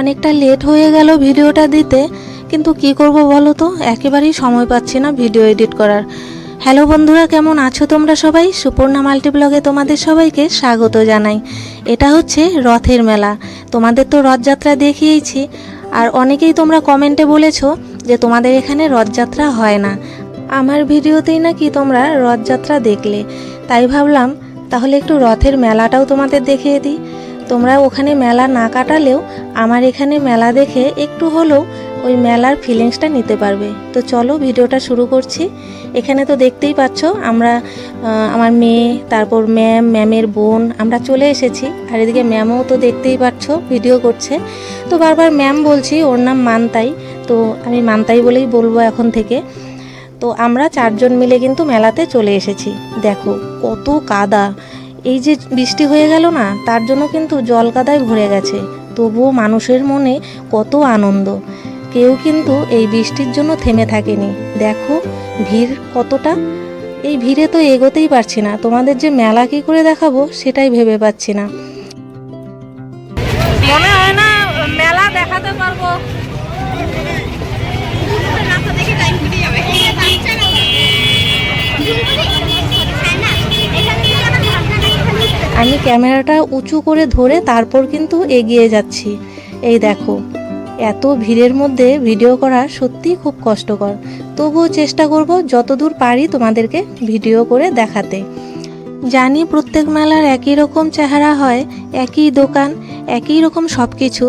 অনেকটা লেট হয়ে গেল ভিডিওটা দিতে, কিন্তু কি করব বলো তো? একেবারেই সময় পাচ্ছি না ভিডিও এডিট করার। হ্যালো বন্ধুরা, কেমন আছো তোমরা সবাই? সুপর্ণা মাল্টিব্লগে তোমাদের সবাইকে স্বাগত জানাই। এটা হচ্ছে রথের মেলা। তোমাদের তো রথযাত্রা দেখিয়েছি, আর অনেকেই তোমরা কমেন্টে বলেছ যে তোমাদের এখানে রথযাত্রা হয় না। আমার ভিডিওতেই নাকি তোমরা রথযাত্রা দেখলে। তাই ভাবলাম, তাহলে একটু রথের মেলাটাও তোমাদের দেখিয়ে দিই। তোমরা ওখানে মেলা না কাটালেও আমার এখানে মেলা দেখে একটু হলেও ওই মেলার ফিলিংসটা নিতে পারবে। তো চলো ভিডিওটা শুরু করছি। এখানে তো দেখতেই পাচ্ছ আমরা আমার মেয়ে, তারপর ম্যাম ম্যামের বোন, আমরা চলে এসেছি। আর এদিকে ম্যামও তো দেখতেই পাচ্ছ ভিডিও করছে। তো বারবার ম্যাম বলছি, ওর নাম মানতাই। তো আমি মানতাই বলেই বলব এখন থেকে। তো আমরা চারজন মিলে কিন্তু মেলাতে চলে এসেছি। দেখো, কত কাদা। এই যে বৃষ্টি হয়ে গেল না, তার জন্য কিন্তু জল কাদায় ভরে গেছে। তবুও মানুষের মনে কত আনন্দ। কেউ কিন্তু এই বৃষ্টির জন্য থেমে থাকেনি। দেখো, ভিড় কতটা? এই ভিড়ে তো এগোতেই পারছি না। তোমাদের যে মেলা কি করে দেখাবো, সেটাই ভেবে পাচ্ছি না। মনে হয় না মেলা দেখাতে পারব। আমি ক্যামেরাটা উঁচু করে ধরে তারপর কিন্তু এগিয়ে যাচ্ছি। এই দেখো, এত ভিড়ের মধ্যে ভিডিও করা সত্যিই খুব কষ্টকর। তবুও চেষ্টা করব যতদূর পারি তোমাদেরকে ভিডিও করে দেখাতে। জানি প্রত্যেক মেলার একই রকম চেহারা হয়, একই দোকান, একই রকম সব কিছু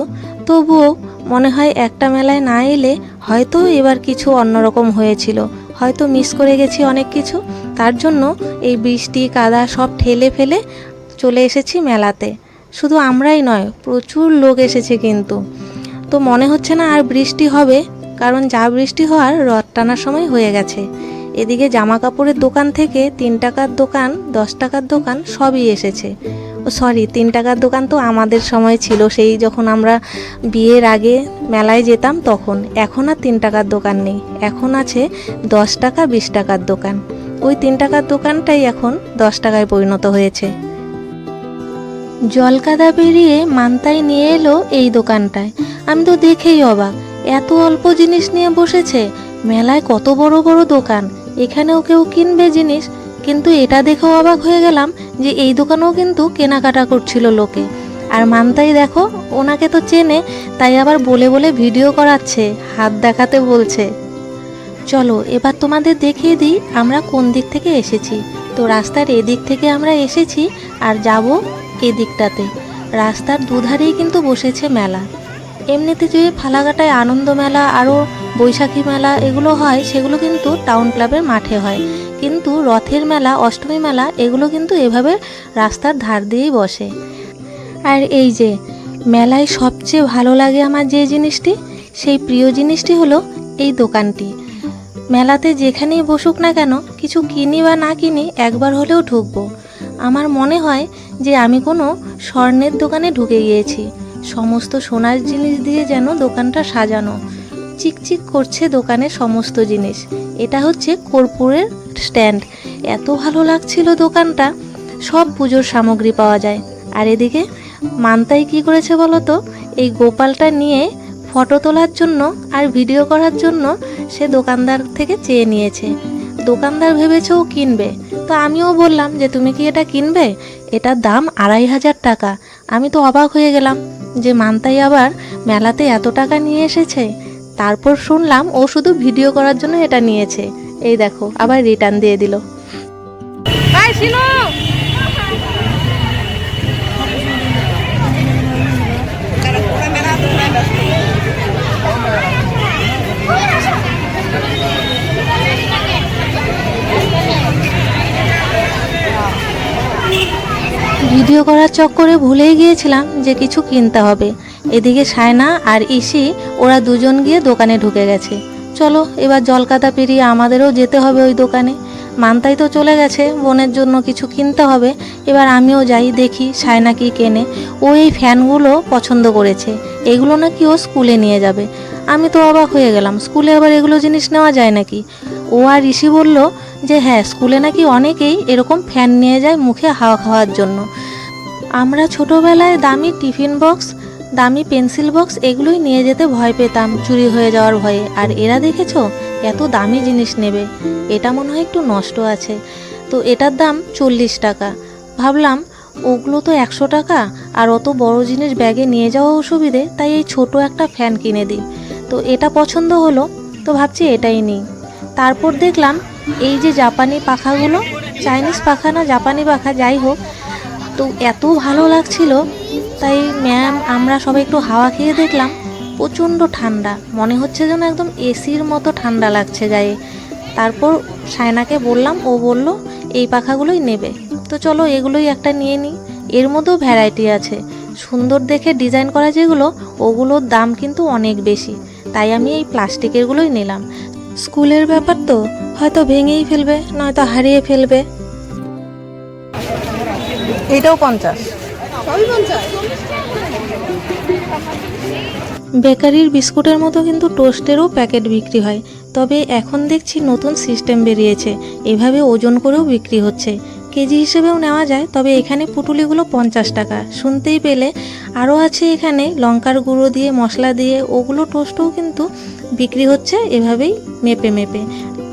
তবুও মনে হয় একটা মেলায় না এলে হয়তো এবার কিছু অন্যরকম হয়েছিল। হয়তো মিস করে গেছি অনেক কিছু। তার জন্য এই বৃষ্টি, কাদা সব ঠেলে ফেলে চলে এসেছি মেলাতে। শুধু আমরাই নয়, প্রচুর লোক এসেছে কিন্তু। তো মনে হচ্ছে না আর বৃষ্টি হবে, কারণ যা বৃষ্টি হওয়ার রথ টানার সময় হয়ে গেছে। এদিকে জামা কাপড়ের দোকান থেকে তিন টাকার দোকান, দশ টাকার দোকান সবই এসেছে। ও সরি, তিন টাকার দোকান তো আমাদের সময় ছিল, সেই যখন আমরা বিয়ের আগে মেলায় যেতাম তখন। এখন আর তিন টাকার দোকান নেই, এখন আছে দশ টাকা, বিশ টাকার দোকান। ওই তিন টাকার দোকানটাই এখন দশ টাকায় পরিণত হয়েছে। জলকাদা পেরিয়ে মান্তাই নিয়ে এলো এই দোকানটায়। আমি তো দেখেই অবাক, এত অল্প জিনিস নিয়ে বসেছে, মেলায় কত বড় বড় দোকান, এখানেও কেউ কিনবে জিনিস। কিন্তু এটা দেখেও অবাক হয়ে গেলাম যে এই দোকানেও কিন্তু কেনাকাটা করছিল লোকে। আর মান্তাই দেখো, ওনাকে তো চেনে, তাই আবার বলে বলে ভিডিও করাচ্ছে, হাত দেখাতে বলছে। চলো, এবার তোমাদের দেখিয়ে দিই আমরা কোন দিক থেকে এসেছি। তো রাস্তার এদিক থেকে আমরা এসেছি, আর যাব এদিকটাতে। রাস্তার দুধারেই কিন্তু বসেছে মেলা। এমনিতে যে ফালাকাটায় আনন্দ মেলা, আরও বৈশাখী মেলা এগুলো হয়, সেগুলো কিন্তু টাউন ক্লাবের মাঠে হয়। কিন্তু রথের মেলা, অষ্টমী মেলা, এগুলো কিন্তু এভাবে রাস্তার ধার দিয়েই বসে। আর এই যে, মেলায় সবচেয়ে ভালো লাগে আমার যে জিনিসটি, সেই প্রিয় জিনিসটি হলো এই দোকানটি। মেলাতে যেখানেই বসুক না কেন, কিছু কিনি বা না কিনি একবার হলেও ঢুকবো। আমার মনে হয় যে আমি কোনো স্বর্ণের দোকানে ঢুকে গিয়েছি। সমস্ত সোনার জিনিস দিয়ে যেন দোকানটা সাজানো। চিকচিক করছে দোকানের সমস্ত জিনিস। এটা হচ্ছে কর্পূরের স্ট্যান্ড। এত ভালো লাগছিল দোকানটা। সব পুজোর সামগ্রী পাওয়া যায়। আর এদিকে মান্তাই কি করেছে বলো তো? এই গোপালটা নিয়ে ফটো তোলার জন্য আর ভিডিও করার জন্য সে দোকানদার থেকে চেয়ে নিয়েছে। দোকানদার ভেবেছে ও কিনবে। তো আমিও বললাম যে, তুমি কি এটা কিনবে? এটার দাম আড়াই হাজার টাকা। আমি তো অবাক হয়ে গেলাম যে, মানতাই আবার মেলাতে এত টাকা নিয়ে এসেছে? তারপর শুনলাম ও শুধু ভিডিও করার জন্য এটা নিয়েছে। এই দেখো, আবার রিটার্ন দিয়ে দিল। ভিডিও করার চক্করে ভুলেই গিয়েছিলাম যে কিছু কিনতে হবে। এদিকে সায়না আর ইসি, ওরা দুজন গিয়ে দোকানে ঢুকে গেছে। চলো, এবার জলকাদা পেরিয়ে আমাদেরও যেতে হবে ওই দোকানে। মানতাই তো চলে গেছে, বোনের জন্য কিছু কিনতে হবে। এবার আমিও যাই, দেখি সায়না কি কেনে। ও এই ফ্যানগুলো পছন্দ করেছে। এগুলো নাকি ও স্কুলে নিয়ে যাবে। আমি তো অবাক হয়ে গেলাম, স্কুলে আবার এগুলো জিনিস নেওয়া যায় নাকি? ও আর ঋষি বলল যে হ্যাঁ স্কুলে নাকি অনেকেই এরকম ফ্যান নিয়ে যায় মুখে হাওয়া খাওয়ার জন্য। আমরা ছোটবেলায় দামি টিফিন বক্স, দামি পেন্সিল বক্স এগুলোই নিয়ে যেতে ভয় পেতাম চুরি হয়ে যাওয়ার ভয়ে। আর এরা দেখেছ? এত দামি জিনিস নেবে। এটা মনে হয় একটু নষ্ট আছে। তো এটার দাম চল্লিশ টাকা। ভাবলাম, ওগুলো তো একশো টাকা, আর অত বড় জিনিস ব্যাগে নিয়ে যাওয়া অসুবিধে, তাই এই ছোট একটা ফ্যান কিনে দিই। তো এটা পছন্দ হলো, তো ভাবছি এটাই নিই। তারপর দেখলাম, এই যে জাপানি পাখাগুলো, চাইনিজ পাখা না জাপানি পাখা, যাই হোক তো এত ভালো লাগছিল, তাই ম্যাম আমরা সবাই একটু হাওয়া খেয়ে দেখলাম। প্রচণ্ড ঠান্ডা, মনে হচ্ছে যেন একদম এসির মতো ঠান্ডা লাগছে গায়ে। তারপর সায়নাকে বললাম, ও বলল, এই পাখাগুলোই নেবে। তো চলো এগুলোই একটা নিয়ে নিই। এর মধ্যেও ভ্যারাইটি আছে। সুন্দর দেখে ডিজাইন করা যেগুলো, ওগুলোর দাম কিন্তু অনেক বেশি। তাই আমি এই প্লাস্টিকেরগুলোই নিলাম। স্কুলের ব্যাপার তো, হয়তো ভেঙেই ফেলবে, নয়তো হারিয়ে ফেলবে। এটাও পঞ্চাশ। বেকারির বিস্কুটের মতো কিন্তু টোস্টেরও প্যাকেট বিক্রি হয়। তবে এখন দেখছি নতুন সিস্টেম বেরিয়েছে। এভাবে ওজন করেও বিক্রি হচ্ছে। কেজি হিসেবেও নেওয়া যায় তবে এখানে পুটুলিগুলো পঞ্চাশ টাকা। শুনতেই পেলে আরও আছে এখানে লঙ্কার গুঁড়ো দিয়ে মশলা দিয়ে ওগুলো টোস্টও কিন্তু বিক্রি হচ্ছে এভাবেই মেপে মেপে।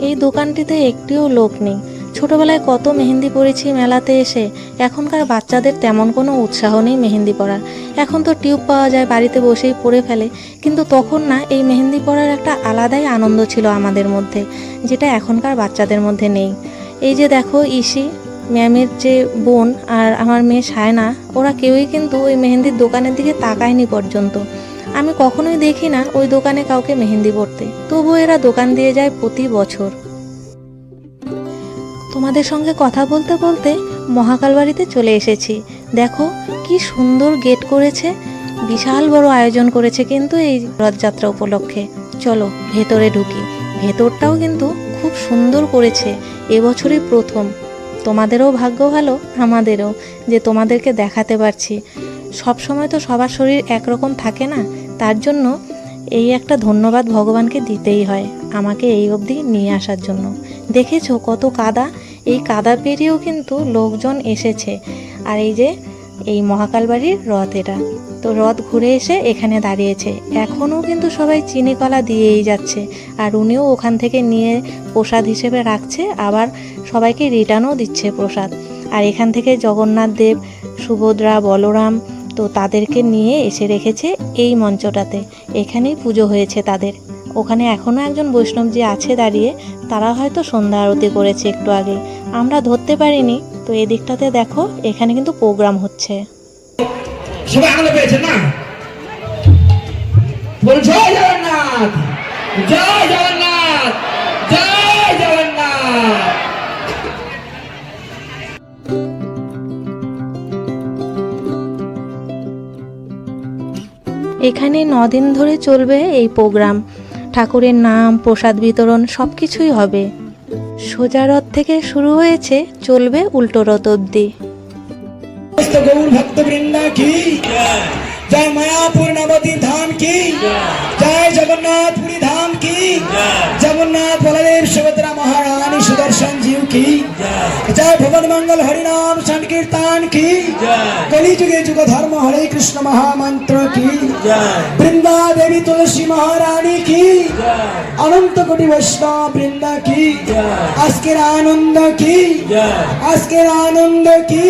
এই দোকানটিতে একটিও লোক নেই। ছোটবেলায় কত মেহেন্দি পরেছি মেলাতে এসে, এখনকার বাচ্চাদের তেমন কোনো উৎসাহ নেই মেহেন্দি পরার। এখন তো টিউব পাওয়া যায়, বাড়িতে বসেই পরে ফেলে। কিন্তু তখন না, এই মেহেন্দি পরার একটা আলাদাই আনন্দ ছিল আমাদের মধ্যে, যেটা এখনকার বাচ্চাদের মধ্যে নেই। এই যে দেখো, ইসি, ম্যামের যে বোন আর আমার মেয়ে সায়না, ওরা কেউই কিন্তু ওই মেহেন্দির দোকানের দিকে তাকায়নি পর্যন্ত। আমি কখনোই দেখি না ওই দোকানে কাউকে মেহেন্দি পরতে। তবুও এরা দোকান দিয়ে যায় প্রতি বছর। তোমাদের সঙ্গে কথা বলতে বলতে মহাকাল বাড়িতে চলে এসেছি। দেখো, কি সুন্দর গেট করেছে। বিশাল বড় আয়োজন করেছে কিন্তু এই রথযাত্রা উপলক্ষে। চলো, ভেতরে ঢুকি। ভেতরটাও কিন্তু খুব সুন্দর করেছে এবছরই প্রথম। তোমাদেরও ভাগ্য ভালো, আমাদেরও, যে তোমাদেরকে দেখাতে পারছি। সব সময় তো সবার শরীর একরকম থাকে না, তার জন্য এই একটা ধন্যবাদ ভগবানকে দিতেই হয়, আমাকে এই অবধি নিয়ে আসার জন্য। দেখেছ কত কাদা? এই কাদা পেরিয়েও কিন্তু লোকজন এসেছে। আর এই যে, এই মহাকাল বাড়ির রথ এটা। তো রথ ঘুরে এসে এখানে দাঁড়িয়েছে। এখনও কিন্তু সবাই চিনি কলা দিয়েই যাচ্ছে। আর উনিও ওখান থেকে নিয়ে প্রসাদ হিসেবে রাখছে। আবার সবাইকে রিটার্নও দিচ্ছে প্রসাদ। আর এখান থেকে জগন্নাথ দেব, সুভদ্রা, বলরাম তো তাদেরকে নিয়ে এসে রেখেছে এই মঞ্চটাতে। এখানেই পুজো হয়েছে তাদের। ওখানে এখনও একজন বৈষ্ণবজি আছে দাঁড়িয়ে। তারা হয়তো সন্ধ্যা আরতি করেছে একটু আগে। আমরা ধরতে পারিনি তো এদিকটাতে দেখো এখানে কিন্তু প্রোগ্রাম হচ্ছে। সবাই আনন্দ পেয়েছে না? জয় জগন্নাথ! জয় জগন্নাথ! জয় জগন্নাথ! এখানে দিন ধরে চলবে এই প্রোগ্রাম ঠাকুরের নাম প্রসাদ বিতরণ সব কিছুই হবে। সোজা রথ থেকে শুরু হয়েছে চলবে উল্টো রথ অব্দি গৌর ভক্তবৃন্দা কি? जय मायापुर नवदी धाम की जय जगन्नाथपुरी धाम की जगन्नाथ बलदेव सुभद्रा महारानी सुदर्शन जीव की जय भवन मंगल हरिनाम संकीर्तन की कली जुगे जुग धर्म हरे कृष्ण महामंत्र की वृंदा देवी तुलसी महारानी की अनंत कोटि वैष्णव वृंदा की আজকের আনন্দ কি আজকের আনন্দ কি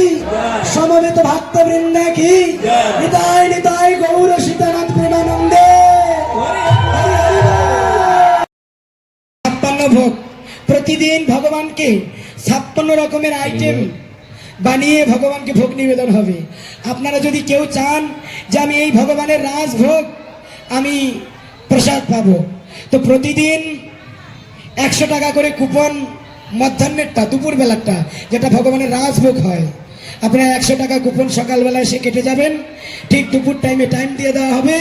সমবেত ভক্ত বৃন্দ কি নিতাই নিতাই গৌর সীতানাথ প্রেমানন্দে। ছাপ্পান্ন ভোগ। প্রতিদিন ভগবানকে ছাপ্পান্ন রকমের আইটেম বানিয়ে ভগবানকে ভোগ নিবেদন হবে। আপনারা যদি কেউ চান যে আমি এই ভগবানের রাজভোগ আমি প্রসাদ পাবো, তো প্রতিদিন একশো টাকা করে কুপন মধ্যাহ্নেরটা দুপুর বেলাটা যেটা ভগবানের রাজভোগ হয়। আপনারা একশো টাকা কুপন সকালবেলা এসে কেটে যাবেন। ঠিক দুপুর টাইমে টাইম দিয়ে দেওয়া হবে।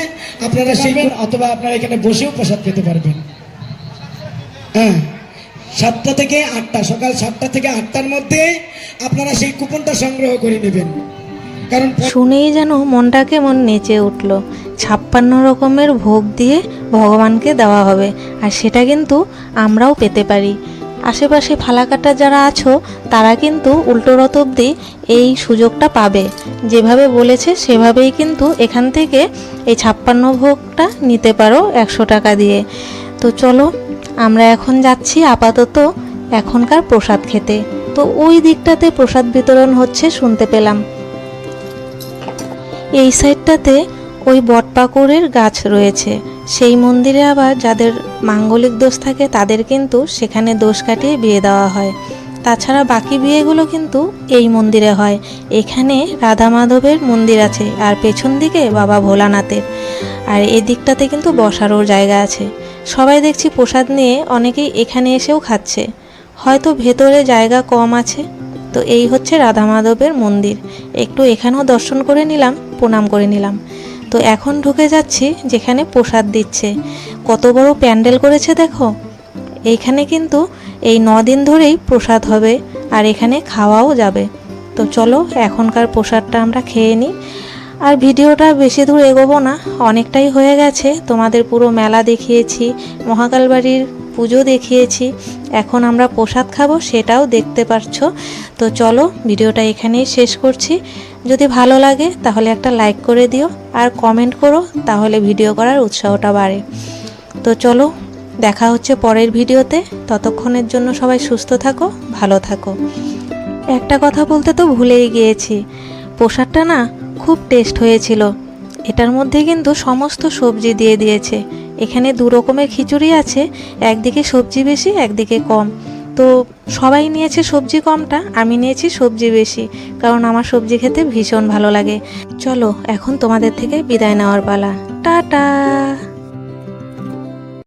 আপনারা সেই অথবা আপনারা এখানে বসেও প্রসাদ পেতে পারবেন। হ্যাঁ সাতটা থেকে আটটা সকাল সাতটা থেকে আটটার মধ্যে আপনারা সেই কুপনটা সংগ্রহ করে নেবেন। কারণ শুনেই যেন মনটা কেমন নেচে উঠল। ছাপ্পান্ন রকমের ভোগ দিয়ে ভগবানকে দেওয়া হবে। আর সেটা কিন্তু আমরাও পেতে পারি। আশেপাশে ফালাকাটা যারা আছো, তারা কিন্তু উল্টো রথ অবধি এই সুযোগটা পাবে। যেভাবে বলেছে, সেভাবেই কিন্তু এখান থেকে এই ছাপ্পান্ন ভোগটা নিতে পারো একশো টাকা দিয়ে। তো চলো, আমরা এখন যাচ্ছি আপাতত এখনকার প্রসাদ খেতে। তো ওই দিকটাতে প্রসাদ বিতরণ হচ্ছে শুনতে পেলাম। এই সাইডটাতে ওই বটপাকুড়ের গাছ রয়েছে। সেই মন্দিরে আবার যাদের মাঙ্গলিক দোষ থাকে তাদের কিন্তু সেখানে দোষ কাটিয়ে বিয়ে দেওয়া হয়। তাছাড়া বাকি বিয়েগুলো কিন্তু এই মন্দিরে হয়। এখানে রাধা মাধবের মন্দির আছে আর পেছন দিকে বাবা ভোলানাথের। আর এই দিকটাতে কিন্তু বসারও জায়গা আছে। সবাই দেখছি প্রসাদ নিয়ে অনেকেই এখানে এসেও খাচ্ছে। হয়তো ভেতরে জায়গা কম আছে। তো এই হচ্ছে রাধা মাধবের মন্দির। একটু এখানেও দর্শন করে নিলাম, প্রণাম করে নিলাম। তো এখন ঢুকে যাচ্ছি যেখানে প্রসাদ দিচ্ছে। কত বড় প্যান্ডেল করেছে দেখো। এইখানে কিন্তু এই দিন ধরেই প্রসাদ হবে আর এখানে খাওয়াও যাবে। তো চলো এখনকার প্রসাদটা আমরা খেয়ে নিই। আর ভিডিওটা বেশি দূর এগোবো না, অনেকটাই হয়ে গেছে। তোমাদের পুরো মেলা দেখিয়েছি, মহাকাল বাড়ির পুজো দেখিয়েছি। এখন আমরা প্রসাদ খাব, সেটাও দেখতে পারছ। তো চলো ভিডিওটা এখানেই শেষ করছি। যদি ভালো লাগে, তাহলে একটা লাইক করে দিও আর কমেন্ট করো, তাহলে ভিডিও করার উৎসাহটা বাড়ে। তো চলো, দেখা হচ্ছে পরের ভিডিওতে। ততক্ষণের জন্য সবাই সুস্থ থাকো, ভালো থাকো। একটা কথা বলতে তো ভুলেই গিয়েছি, প্রসাদটা না খুব টেস্ট হয়েছিল। এটার মধ্যে কিন্তু সমস্ত সবজি দিয়ে দিয়েছে। এখানে দু রকমের খিচুড়ি আছে, একদিকে সবজি বেশি, একদিকে কম। তো সবাই নিয়েছে সবজি কমটা, আমি নিয়েছি সবজি বেশি, কারণ আমার সবজি খেতে ভীষণ ভালো লাগে। চলো, এখন তোমাদের থেকে বিদায় নেওয়ার পালা। টাটা!